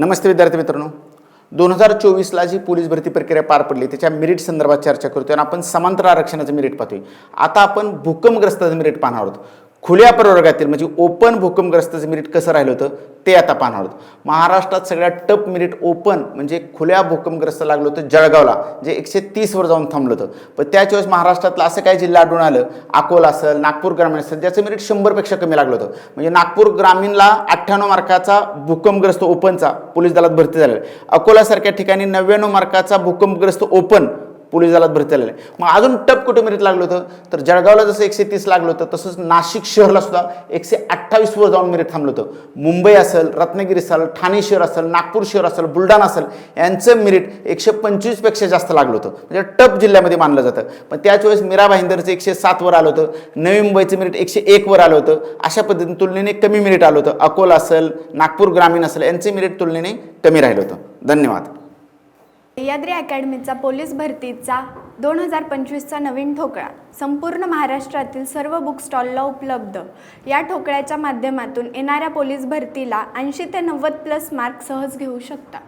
नमस्ते विद्यार्थी मित्रांनो. दोन हजार चोवीसला जी पोलीस भरती प्रक्रिया पार पडली त्याच्या मेरिट संदर्भात चर्चा करतोय आणि आपण समांतर आरक्षणाचं मेरिट पाहतोय. आता आपण भूकंपग्रस्ताचं मेरिट पाहणार आहोत. खुल्या प्रवर्गातील म्हणजे ओपन भूकंपग्रस्ताचं मिरिट कसं राहिलं होतं ते आता पाहणार आहोत. महाराष्ट्रात सगळ्यात टप मिरिट ओपन म्हणजे खुल्या भूकंपग्रस्त लागलं होतं जळगावला जे एकशे तीसवर जाऊन थांबलं होतं. पण त्याच वेळेस महाराष्ट्रातलं असं काही जिल्हा आढळून आलं? अकोला असेल नागपूर ग्रामीण असेल ज्याचं मिरिट शंभरपेक्षा कमी लागलं होतं. म्हणजे नागपूर ग्रामीणला अठ्ठ्याण्णव मार्काचा भूकंपग्रस्त ओपनचा पोलीस दलात भरती झालेला आहे. अकोलासारख्या ठिकाणी नव्याण्णव मार्काचा भूकंपग्रस्त ओपन पोलीस दलात भरती झालेलं आहे. मग अजून टप कुठे मेरिट लागलं होतं? तर जळगावला जसं एकशे तीस लागलं होतं तसंच नाशिक शहरला सुद्धा एकशे अठ्ठावीसवर जाऊन मेरिट थांबलं होतं. मुंबई असेल रत्नागिरी असेल ठाणे शहर असेल नागपूर शहर असेल बुलढाणा असेल यांचं मेरिट एकशे पंचवीसपेक्षा जास्त लागलं होतं. म्हणजे टप जिल्ह्यामध्ये मानलं जातं. पण त्याच वेळेस मीरा भाईंदरचं एकशे सातवर आलं होतं. नवी मुंबईचं मेरिट एकशे एकवर आलं होतं. अशा पद्धतीने तुलनेने कमी मेरिट आलं होतं. अकोला असेल नागपूर ग्रामीण असेल यांचे मेरिट तुलनेने कमी राहिलं होतं. धन्यवाद. सह्याद्री अकॅडमीचा पोलीस भरतीचा दोन हजार पंचवीसचा नवीन ठोकळा संपूर्ण महाराष्ट्रातील सर्व बुक स्टॉलला उपलब्ध. या ठोकळ्याच्या माध्यमातून येणाऱ्या पोलीस भरतीला ऐंशी ते नव्वद प्लस मार्क सहज घेऊ शकता.